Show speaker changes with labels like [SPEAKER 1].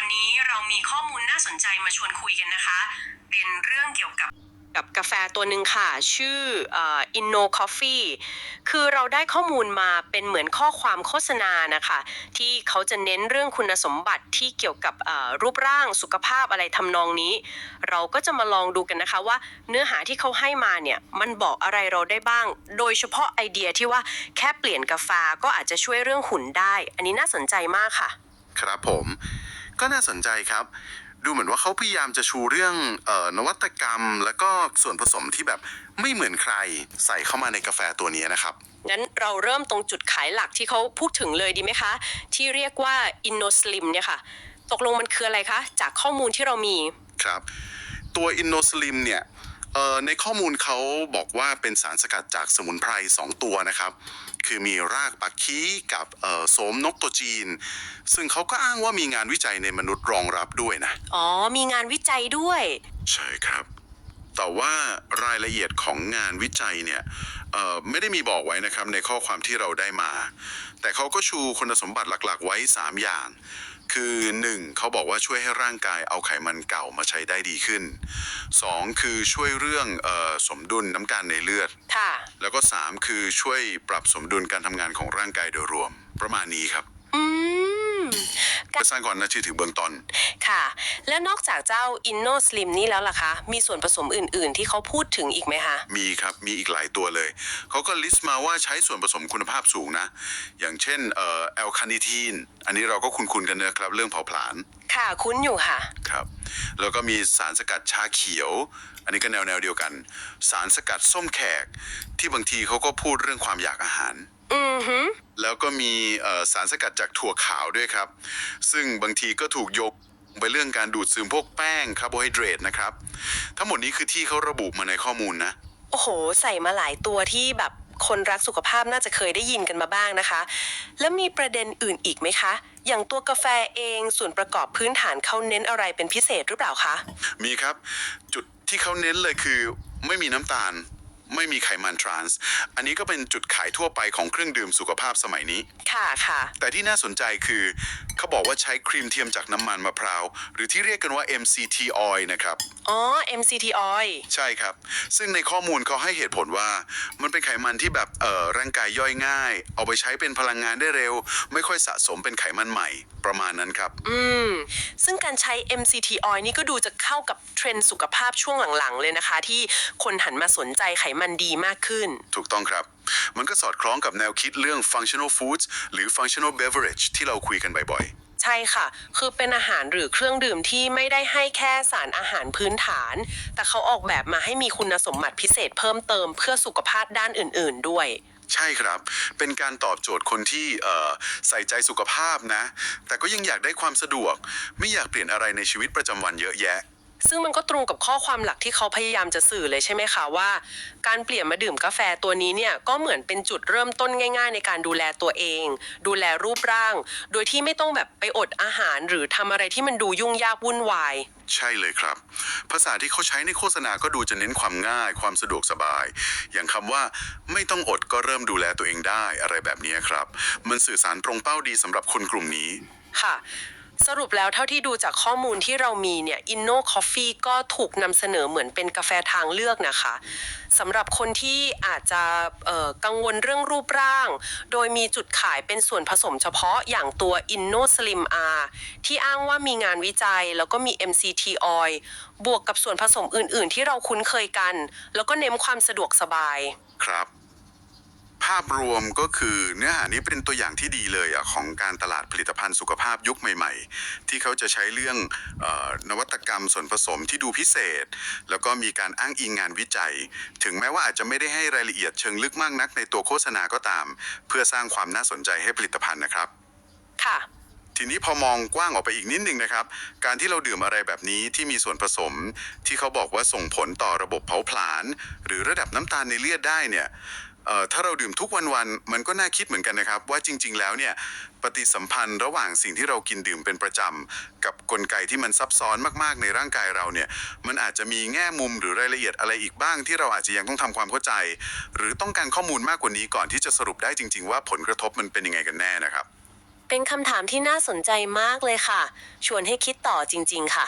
[SPEAKER 1] วันนี้เรามีข้อมูลน่าสนใจมาชวนคุยกันนะคะ เป็นเรื่องเกี่ยวกับกับกาแฟตัวหนึ่งค่ะ ชื่อเอ่อ Inno Coffee คือเราได้ข้อมูลมาเป็นเหมือนข้อความโฆษณานะคะ ที่เขาจะเน้นเรื่องคุณสมบัติที่เกี่ยวกับเอ่อรูปร่างสุขภาพอะไรทำนองนี้ เราก็จะมาลองดูกันนะคะว่าเนื้อหาที่เขาให้มาเนี่ยมันบอกอะไรเราได้บ้าง โดยเฉพาะไอเดียที่ว่าแค่เปลี่ยนกาแฟก็อาจจะช่วยเรื่องหุ่นได้ อันนี้น่าสนใจมากค่ะ
[SPEAKER 2] ครับผม ก็น่าสนใจครับ ดูเหมือนว่าเขาพยายามจะชูเรื่องเออนวัตกรรม แล้วก็ส่วนผสมที่แบบไม่เหมือนใครใส่เข้ามาในกาแฟตัวนี้นะครับ
[SPEAKER 1] งั้นเราเริ่มตรงจุดขายหลักที่เขาพูดถึงเลยดีไหมคะ ที่เรียกว่า InnoSlim เนี่ยค่ะ ตกลงมันคืออะไรคะ จากข้อมูลที่เรามี
[SPEAKER 2] ครับ ตัว InnoSlim เนี่ยเอ่อ ในข้อมูลเขาบอกว่าเป็นสารสกัดจากสมุนไพร 2 ตัวนะครับ คือมีรากปักคีกับเอ่อโสมนกตัวจีน ซึ่งเขาก็อ้างว่ามีงานวิจัยในมนุษย์รองรับด้วยนะ
[SPEAKER 1] อ๋อ มีงานวิจัยด้วย
[SPEAKER 2] ใช่ครับ แต่ว่ารายละเอียดของงานวิจัยเนี่ยเอ่อไม่ได้มีบอกไว้นะครับในข้อความที่เราได้มา แต่เขาก็ชูคุณสมบัติหลักๆ ไว้ 3 อย่าง คือ 1. เขาบอกว่าช่วยให้ร่างกายเอาไขมันเก่ามาใช้ได้ดีขึ้น 2. คือช่วยเรื่องเออสมดุลน้ำการในเลือด
[SPEAKER 1] ค่ะ
[SPEAKER 2] แล้วก็ 3 คือช่วยปรับสมดุลการทำงานของร่างกายโดยรวมประมาณนี้ครับ
[SPEAKER 1] อืม
[SPEAKER 2] เพื่อสร้างความน่าเชื่อถือเบื้องต้น
[SPEAKER 1] ค่ะ แล้วนอกจากเจ้า InnoSlim นี่แล้วล่ะคะ มีส่วนผสมอื่น ๆ ที่เขาพูดถึงอีกไหมคะ
[SPEAKER 2] มีครับ มีอีกหลายตัวเลย เขาก็ลิสต์มาว่าใช้ส่วนผสมคุณภาพสูงนะ อย่างเช่นเอ่อแอลคาเนิทีน อันนี้เราก็คุ้นๆกันนะครับเรื่องเผาผลาญ
[SPEAKER 1] ค่ะ คุ้นอยู่ค่ะ
[SPEAKER 2] ครับ แล้วก็มีสารสกัดชาเขียว อันนี้ก็แนวแนวๆเดียวกัน สารสกัดส้มแขก ที่บางทีเขาก็พูดเรื่องความอยากอาหาร
[SPEAKER 1] อือฮึ
[SPEAKER 2] แล้วก็มีเอ่อสารสกัดจากถั่วขาวด้วยครับ ซึ่งบางทีก็ถูกยกไปเรื่องการดูดซึมพวกแป้งคาร์โบไฮเดรตนะครับ ทั้งหมดนี้คือที่เขาระบุมาในข้อมูลนะ
[SPEAKER 1] โอ้โห ใส่มาหลายตัวที่แบบคนรักสุขภาพน่าจะเคยได้ยินกันมาบ้างนะคะ แล้วมีประเด็นอื่นอีกไหมคะ อย่างตัวกาแฟเองส่วนประกอบพื้นฐานเขาเน้นอะไรเป็นพิเศษหรือเปล่าคะ
[SPEAKER 2] มีครับ จุดที่เขาเน้นเลยคือไม่มีน้ำตาล ไม่มีไขมันทรานส์ อันนี้ก็เป็นจุดขายทั่วไปของเครื่องดื่มสุขภาพสมัยนี้
[SPEAKER 1] ค่ะค่ะ
[SPEAKER 2] แต่ที่น่าสนใจคือ เขาบอกว่าใช้ครีมเทียมจากน้ำมันมะพร้าว หรือที่เรียกกันว่า MCT oil นะครับ
[SPEAKER 1] อ๋อ MCT oil
[SPEAKER 2] ใช่ครับ ซึ่งในข้อมูลเขาให้เหตุผลว่า มันเป็นไขมันที่แบบเอ่อร่างกายย่อยง่าย เอาไปใช้เป็นพลังงานได้เร็ว ไม่ค่อยสะสมเป็นไขมันใหม่ ประมาณนั้นครับ
[SPEAKER 1] อืม ซึ่งการใช้ MCT oil นี่ก็ดูจะเข้ากับเทรนด์สุขภาพช่วงหลังๆ เลยนะคะ ที่คนหันมาสนใจไขมันดีมากขึ้น
[SPEAKER 2] ถูกต้องครับ มันก็สอดคล้องกับแนวคิดเรื่อง functional foods หรือ functional beverage ที่เราคุยกันบ่อย
[SPEAKER 1] ใช่ค่ะ คือเป็นอาหารหรือเครื่องดื่มที่ไม่ได้ให้แค่สารอาหารพื้นฐาน แต่เขาออกแบบมาให้มีคุณสมบัติพิเศษเพิ่มเติมเพื่อสุขภาพด้านอื่น ๆ ด้วย
[SPEAKER 2] ๆใช่ครับ เป็นการตอบโจทย์คนที่เอ่อใส่ใจสุขภาพนะ แต่ก็ยังอยากได้ความสะดวก ไม่อยากเปลี่ยนอะไรในชีวิตประจำวันเยอะแยะ
[SPEAKER 1] ซึ่งมันก็ตรงกับข้อความหลักที่เขาพยายามจะสื่อเลยใช่ไหมคะว่า การเปลี่ยนมาดื่มกาแฟตัวนี้เนี่ยก็เหมือนเป็นจุดเริ่มต้นง่าย ๆ ในการดูแลตัวเอง ดูแลรูปร่าง โดยที่ไม่ต้องแบบไปอดอาหาร หรือทำอะไรที่มันดูยุ่งยากวุ่นวาย
[SPEAKER 2] ใช่เลยครับ ภาษาที่เขาใช้ในโฆษณาก็ดูจะเน้นความง่าย ความสะดวกสบาย อย่างคำว่าไม่ต้องอดก็เริ่มดูแลตัวเองได้อะไรแบบนี้ครับ มันสื่อสารตรงเป้าดีสำหรับคนกลุ่มนี้
[SPEAKER 1] ค่ะ สรุปแล้วเท่าที่ดูจากข้อมูลที่เรามีเนี่ย Inno Coffee ก็ถูกนำเสนอเหมือนเป็นกาแฟทางเลือกนะคะสำหรับคนที่อาจจะกังวลเรื่องรูปร่าง โดยมีจุดขายเป็นส่วนผสมเฉพาะอย่างตัว Inno Slim R ที่อ้างว่ามีงานวิจัยแล้วก็มี MCT oil บวกกับส่วนผสมอื่น ๆ ที่เราคุ้นเคยกัน แล้วก็เน้นความสะดวกสบาย
[SPEAKER 2] ครับ ภาพรวมก็คือเนื้อหานี้เป็นตัวอย่างที่ดีเลยอะของการตลาดผลิตภัณฑ์สุขภาพยุคใหม่ ๆ ที่เขาจะใช้เรื่องออนวัตกรรมส่วนผสมที่ดูพิเศษ แล้วก็มีการอ้างอิงงานวิจัย ถึงแม้ว่าอาจจะไม่ได้ให้รายละเอียดเชิงลึกมากนักในตัวโฆษณาก็ตาม เพื่อสร้างความน่าสนใจให้ผลิตภัณฑ์นะครับ
[SPEAKER 1] ค่ะ
[SPEAKER 2] ทีนี้พอมองกว้างออกไปอีกนิดนึงนะครับ การที่เราดื่มอะไรแบบนี้ที่มีส่วนผสม ที่เขาบอกว่าส่งผลต่อระบบเผาผลาญหรือระดับน้ำตาลในเลือดได้เนี่ย ถ้าเราดื่มทุกวันๆมันก็น่าคิดเหมือนกันนะครับ ว่าจริง ๆ แล้วเนี่ยปฏิสัมพันธ์ระหว่างสิ่งที่เรากินดื่มเป็นประจำกับกลไกที่มันซับซ้อนมากๆ ในร่างกายเราเนี่ยมันอาจจะมีแง่มุมหรือรายละเอียดอะไรอีกบ้าง ที่เราอาจจะยังต้องทำความเข้าใจ หรือต้องการข้อมูลมากกว่านี้ก่อนที่จะสรุปได้จริง ๆ ว่าผลกระทบมันเป็นยังไงกันแน่นะครับ
[SPEAKER 1] เป็นคำถามที่น่าสนใจมากเลยค่ะ ชวนให้คิดต่อจริง ๆ ค่ะ